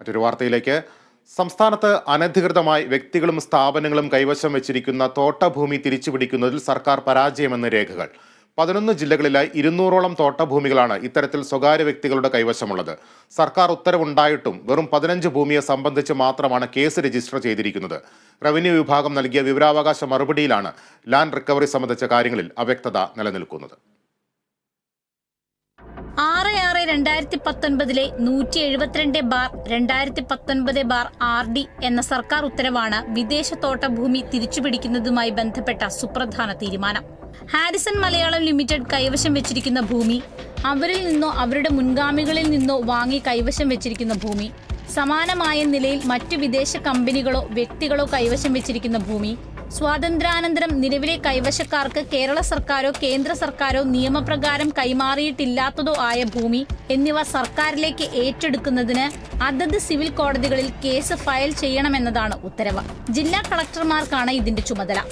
മറ്റൊരു വാർത്തയിലേക്ക്. സംസ്ഥാനത്ത് അനധികൃതമായി വ്യക്തികളും സ്ഥാപനങ്ങളും കൈവശം വെച്ചിരിക്കുന്ന തോട്ടഭൂമി തിരിച്ചുപിടിക്കുന്നതിൽ സർക്കാർ പരാജയമെന്ന് രേഖകൾ. പതിനൊന്ന് ജില്ലകളിലായി ഇരുന്നൂറോളം തോട്ടഭൂമികളാണ് ഇത്തരത്തിൽ സ്വകാര്യ വ്യക്തികളുടെ കൈവശമുള്ളത്. സർക്കാർ ഉത്തരവുണ്ടായിട്ടും വെറും പതിനഞ്ച് ഭൂമിയെ സംബന്ധിച്ച് മാത്രമാണ് കേസ് രജിസ്റ്റർ ചെയ്തിരിക്കുന്നത്. റവന്യൂ വിഭാഗം നൽകിയ വിവരാവകാശ മറുപടിയിലാണ് ലാൻഡ് റിക്കവറി സംബന്ധിച്ച കാര്യങ്ങളിൽ അവ്യക്തത നിലനിൽക്കുന്നത്. രണ്ടായിരത്തി പത്തൊൻപതിലെ നൂറ്റി എഴുപത്തിരണ്ട് ബാർ രണ്ടായിരത്തി പത്തൊൻപത് ബാർ ആർ ഡി എന്ന സർക്കാർ ഉത്തരവാണ് വിദേശ തോട്ടഭൂമി തിരിച്ചുപിടിക്കുന്നതുമായി ബന്ധപ്പെട്ട സുപ്രധാന തീരുമാനം. ഹാരിസൺ മലയാളം ലിമിറ്റഡ് കൈവശം വെച്ചിരിക്കുന്ന ഭൂമി അവരിൽ നിന്നോ അവരുടെ മുൻഗാമികളിൽ നിന്നോ വാങ്ങി കൈവശം വെച്ചിരിക്കുന്ന ഭൂമി സമാനമായ നിലയിൽ മറ്റു വിദേശ കമ്പനികളോ വ്യക്തികളോ കൈവശം വെച്ചിരിക്കുന്ന ഭൂമി സ്വാതന്ത്ര്യാനന്തരം നിലവിലെ കൈവശക്കാർക്ക് കേരള സർക്കാരോ കേന്ദ്ര സർക്കാരോ നിയമപ്രകാരം കൈമാറിയിട്ടില്ലാത്തതോ ആയ ഭൂമി എന്നിവ സർക്കാരിലേക്ക് ഏറ്റെടുക്കുന്നതിന് അതത് സിവിൽ കോടതികളിൽ കേസ് ഫയൽ ചെയ്യണമെന്നതാണ് ഉത്തരവ്. ജില്ലാ കളക്ടർമാർക്കാണ് ഇതിന്റെ ചുമതല.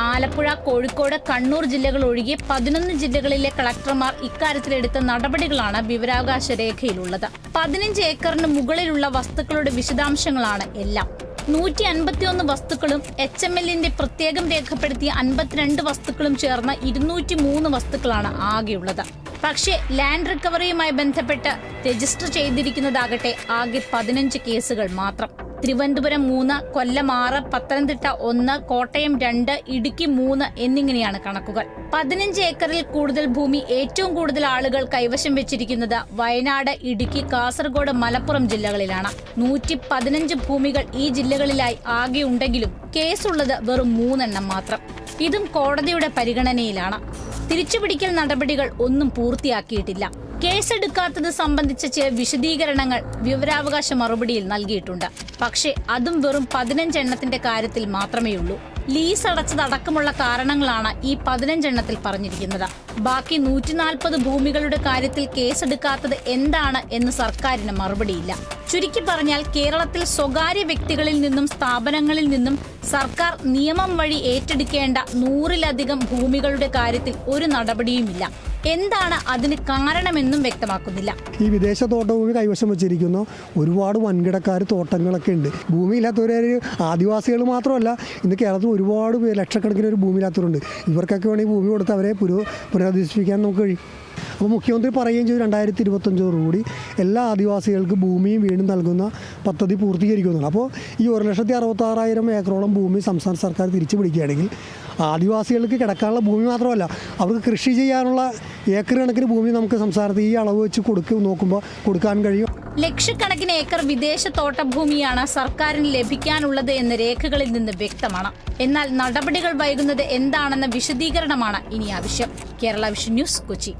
ആലപ്പുഴ കോഴിക്കോട് കണ്ണൂർ ജില്ലകൾ ഒഴികെ പതിനൊന്ന് ജില്ലകളിലെ കളക്ടർമാർ ഇക്കാര്യത്തിലെടുത്ത നടപടികളാണ് വിവരാവകാശ രേഖയിലുള്ളത്. പതിനഞ്ച് ഏക്കറിന് മുകളിലുള്ള വസ്തുക്കളുടെ വിശദാംശങ്ങളാണ് എല്ലാം. നൂറ്റി അൻപത്തിയൊന്ന് വസ്തുക്കളും എച്ച് എം എല്ലിന്റെ പ്രത്യേകം രേഖപ്പെടുത്തിയ അൻപത്തിരണ്ട് വസ്തുക്കളും ചേർന്ന ഇരുന്നൂറ്റി മൂന്ന് വസ്തുക്കളാണ് ആകെയുള്ളത്. പക്ഷേ ലാൻഡ് റിക്കവറിയുമായി ബന്ധപ്പെട്ട് രജിസ്റ്റർ ചെയ്തിരിക്കുന്നതാകട്ടെ ആകെ പതിനഞ്ച് കേസുകൾ മാത്രം. തിരുവനന്തപുരം മൂന്ന് കൊല്ലം ആറ് പത്തനംതിട്ട ഒന്ന് കോട്ടയം രണ്ട് ഇടുക്കി മൂന്ന് എന്നിങ്ങനെയാണ് കണക്കുകൾ. പതിനഞ്ച് ഏക്കറിൽ കൂടുതൽ ഭൂമി ഏറ്റവും കൂടുതൽ ആളുകൾ കൈവശം വെച്ചിരിക്കുന്നത് വയനാട് ഇടുക്കി കാസർഗോഡ് മലപ്പുറം ജില്ലകളിലാണ്. നൂറ്റി പതിനഞ്ച് ഭൂമികൾ ഈ ജില്ലകളിലായി ആകെ ഉണ്ടെങ്കിലും കേസുള്ളത് വെറും മൂന്നെണ്ണം മാത്രം. ഇതും കോടതിയുടെ പരിഗണനയിലാണ്. തിരിച്ചുപിടിക്കൽ നടപടികൾ ഒന്നും പൂർത്തിയാക്കിയിട്ടില്ല. കേസെടുക്കാത്തത് സംബന്ധിച്ച വിശദീകരണങ്ങൾ വിവരാവകാശ മറുപടിയിൽ നൽകിയിട്ടുണ്ട്. പക്ഷേ അതും വെറും പതിനഞ്ചെണ്ണത്തിന്റെ കാര്യത്തിൽ മാത്രമേ ഉള്ളൂ. ലീസ് അടച്ചതടക്കമുള്ള കാരണങ്ങളാണ് ഈ പതിനഞ്ചെണ്ണത്തിൽ പറഞ്ഞിരിക്കുന്നത്. ബാക്കി നൂറ്റി നാൽപ്പത് ഭൂമികളുടെ കാര്യത്തിൽ കേസെടുക്കാത്തത് എന്താണ് എന്ന് സർക്കാരിന് മറുപടിയില്ല. ചുരുക്കി പറഞ്ഞാൽ കേരളത്തിൽ സ്വകാര്യ വ്യക്തികളിൽ നിന്നും സ്ഥാപനങ്ങളിൽ നിന്നും സർക്കാർ നിയമം വഴി ഏറ്റെടുക്കേണ്ട നൂറിലധികം ഭൂമികളുടെ കാര്യത്തിൽ ഒരു നടപടിയുമില്ല. എന്താണ് അതിന് കാരണമെന്നും വ്യക്തമാക്കുന്നില്ല. ഈ വിദേശ തോട്ടഭൂമി കൈവശം വെച്ചിരിക്കുന്ന. ഒരുപാട് വൻകിടക്കാർ തോട്ടങ്ങളൊക്കെ ഉണ്ട്. ഭൂമിയില്ലാത്തവരെ ആദിവാസികൾ മാത്രമല്ല ഇന്ന് കേരളത്തിൽ ഒരുപാട് ലക്ഷക്കണക്കിന് ഒരു ഭൂമിയില്ലാത്തവരുണ്ട്. ഇവർക്കൊക്കെ വേണമെങ്കിൽ ഭൂമി കൊടുത്ത് അവരെ പുരോ പുനരധിവസിപ്പിക്കാൻ നമുക്ക് കഴിയും. അപ്പോൾ മുഖ്യമന്ത്രി പറയുകയും ചെയ്തു രണ്ടായിരത്തി ഇരുപത്തഞ്ചോടുകൂടി എല്ലാ ആദിവാസികൾക്ക് ഭൂമിയും വീടും നൽകുന്ന പദ്ധതി പൂർത്തീകരിക്കുന്നുണ്ട് അപ്പോൾ ഈ ഒരു ലക്ഷത്തി അറുപത്താറായിരം ഏക്കറോളം ഭൂമി സംസ്ഥാന സർക്കാർ തിരിച്ചു പിടിക്കുകയാണെങ്കിൽ ആദിവാസികൾക്ക് കിടക്കാനുള്ള ഭൂമി മാത്രമല്ല അവർക്ക് കൃഷി ചെയ്യാനുള്ള ഏക്കർ കണക്കിന് ഭൂമി നമുക്ക് സംസ്ഥാനത്ത് ഈ അളവ് വെച്ച് കൊടുക്കും നോക്കുമ്പോൾ കൊടുക്കാൻ കഴിയും. ലക്ഷക്കണക്കിന് ഏക്കർ വിദേശ തോട്ടഭൂമിയാണ് സർക്കാരിന് ലഭിക്കാനുള്ളത് എന്ന് രേഖകളിൽ നിന്ന് വ്യക്തമാണ്. എന്നാൽ നടപടികൾ വൈകുന്നത് എന്താണെന്ന വിശദീകരണമാണ് ഇനി ആവശ്യം. Kerala Vision News Kochi.